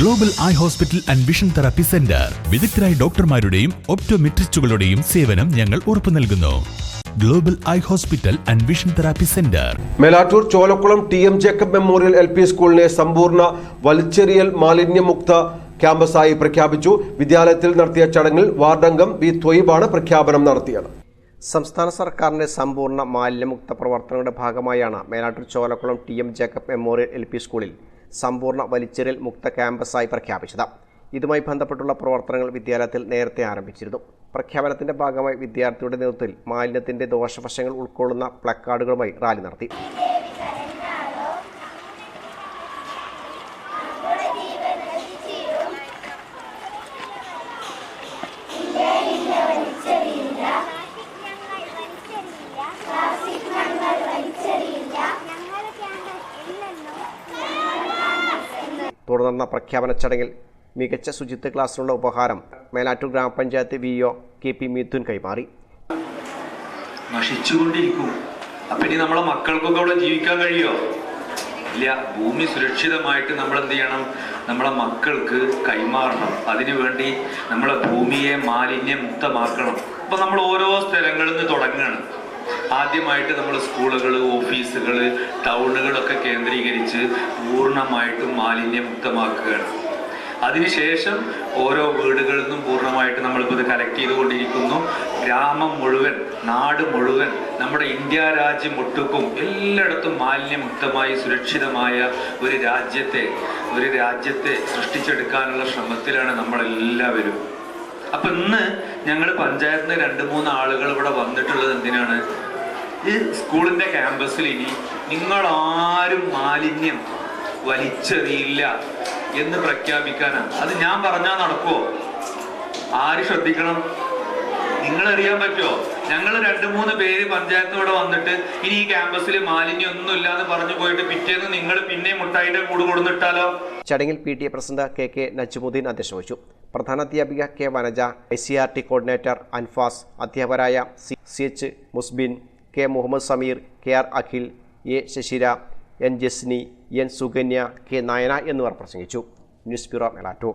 Global eye hospital and vision therapy centre വിദഗ്ധരായ ഡോക്ടർമാരുടെയും ഒപ്റ്റോമെട്രിസ്റ്റുകളുടെയും സേവനം ഞങ്ങൾ ഉറപ്പു നൽകുന്നു. Global eye hospital and vision therapy centre Melattur Cholakkulam T M Jacob memorial L P സ്കൂളിനെ സമ്പൂർണ വലിച്ചെറിയൽ മാലിന്യമുക്ത ക്യാമ്പസായി പ്രഖ്യാപിച്ചു. വിദ്യാലയത്തിൽ നടത്തിയ ചടങ്ങിൽ വാർഡംഗം വി ത്വയ്ബാണ് പ്രഖ്യാപനം നടത്തിയത്. സംസ്ഥാന സർക്കാരിന്റെ സമ്പൂർണ മാലിന്യമുക്ത പ്രവർത്തനങ്ങളുടെ ഭാഗമായാണ് Melattur Cholakkulam T M Jacob memorial L P സ്കൂളിൽ സമ്പൂർണ വലിച്ചെറിയൽ മുക്ത ക്യാമ്പസായി പ്രഖ്യാപിച്ചത്. ഇതുമായി ബന്ധപ്പെട്ടുള്ള പ്രവർത്തനങ്ങൾ വിദ്യാലയത്തിൽ നേരത്തെ ആരംഭിച്ചിരുന്നു. പ്രഖ്യാപനത്തിന്റെ ഭാഗമായി വിദ്യാർത്ഥിയുടെ നേതൃത്വത്തിൽ മാലിന്യത്തിന്റെ ദോഷവശങ്ങൾ ഉൾക്കൊള്ളുന്ന പ്ലക്കാർഡുകളുമായി റാലി നടത്തി. തുടർന്ന പ്രഖ്യാപന ചടങ്ങിൽ മികച്ച ശുചിത്വ ക്ലാസ്സിനുള്ള ഉപഹാരം മേലാറ്റൂർ ഗ്രാമപഞ്ചായത്ത് V O K P Mithun കൈമാറി. ഇനി നമ്മളെ മക്കൾക്കൊക്കെ ജീവിക്കാൻ കഴിയോ? ഇല്ല ഭൂമി സുരക്ഷിതമായിട്ട് നമ്മൾ എന്ത് ചെയ്യണം? നമ്മളെ മക്കൾക്ക് കൈമാറണം. അതിനു വേണ്ടി നമ്മളെ ഭൂമിയെ മാലിന്യമുക്തമാക്കണം. അപ്പൊ നമ്മൾ ഓരോ സ്ഥലങ്ങളിൽ നിന്ന് തുടങ്ങണം ആദ്യമായിട്ട് നമ്മൾ സ്കൂളുകൾ ഓഫീസുകൾ ടൗണുകളൊക്കെ കേന്ദ്രീകരിച്ച് പൂർണമായിട്ടും മാലിന്യമുക്തമാക്കുകയാണ് അതിനുശേഷം ഓരോ വീടുകളിൽ നിന്നും പൂർണമായിട്ട് നമ്മളിപ്പോൾ ഇത് കളക്ട് ചെയ്തുകൊണ്ടിരിക്കുന്നു. ഗ്രാമം മുഴുവൻ നാട് മുഴുവൻ നമ്മുടെ ഇന്ത്യ രാജ്യം ഒട്ടുക്കും എല്ലായിടത്തും മാലിന്യമുക്തമായി സുരക്ഷിതമായ ഒരു രാജ്യത്തെ ഒരു രാജ്യത്തെ സൃഷ്ടിച്ചെടുക്കാനുള്ള ശ്രമത്തിലാണ് നമ്മളെല്ലാവരും. അപ്പൊ ഇന്ന് ഞങ്ങൾ പഞ്ചായത്തിന് രണ്ട് മൂന്ന് ആളുകൾ ഇവിടെ വന്നിട്ടുള്ളത് എന്തിനാണ്? ഈ സ്കൂളിന്റെ ക്യാമ്പസിൽ ഇനി നിങ്ങൾ ആരും മാലിന്യം വലിച്ചെറിയില്ല എന്ന് പ്രഖ്യാപിക്കാനാണ് അത് ഞാൻ പറഞ്ഞാൽ നടക്കുമോ ആര് ശ്രദ്ധിക്കണം? നിങ്ങൾ അറിയാൻ പറ്റുമോ ഞങ്ങൾ രണ്ട് മൂന്ന് പേര് പഞ്ചായത്ത് വന്നിട്ട് ഇനി ഈ ക്യാമ്പസിൽ മാലിന്യം ഒന്നും ഇല്ലാന്ന് പറഞ്ഞു പോയിട്ട് പിറ്റേന്ന് നിങ്ങൾ പിന്നെ മുട്ടായിന്റെ കൂട് കൊടുന്നിട്ടാലോ? ചടങ്ങിൽ P T A president K K Najmuddin അധ്യക്ഷ വഹിച്ചു പ്രധാനാധ്യാപിക K Vanaja I C R T coordinator Anfas അധ്യാപകരായ C H Musbin K Muhammad Sameer K R Akhil A Shashira N Jasni N Sukanya K Nayana എന്നിവർ പ്രസംഗിച്ചു. News bureau Melattur.